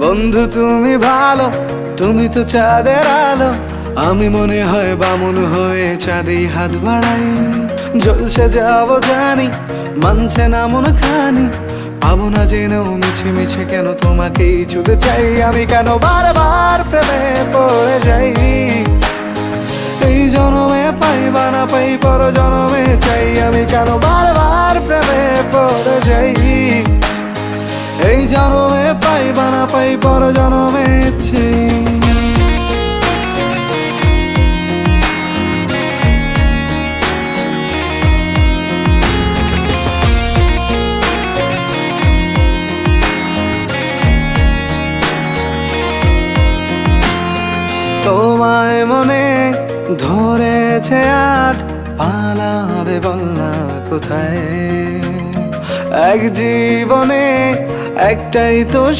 বন্ধু, তুমি ভালো, তুমি তো চাঁদের আলো। আমি মনে হয় বামন হয়ে চাঁদেই হাত বাড়াই। জলসে যাব জানি, মানছে না মন খানি। পাবো না জেনেও মিছে মিছে কেন তোমাকেই ছুতে চাই। আমি কেন বারবার প্রেমে পড়ে যাই? এই জনমে পাই বা না পাই পর জনমে চাই। আমি কেন বারবার প্রেমে পড়ে যাই? পাই বা না পাই পর জনমে চাই তোমায় মনে ধরেছে আজ, পালাবে বলনা কোথায়? এক জীবনে একটাই তো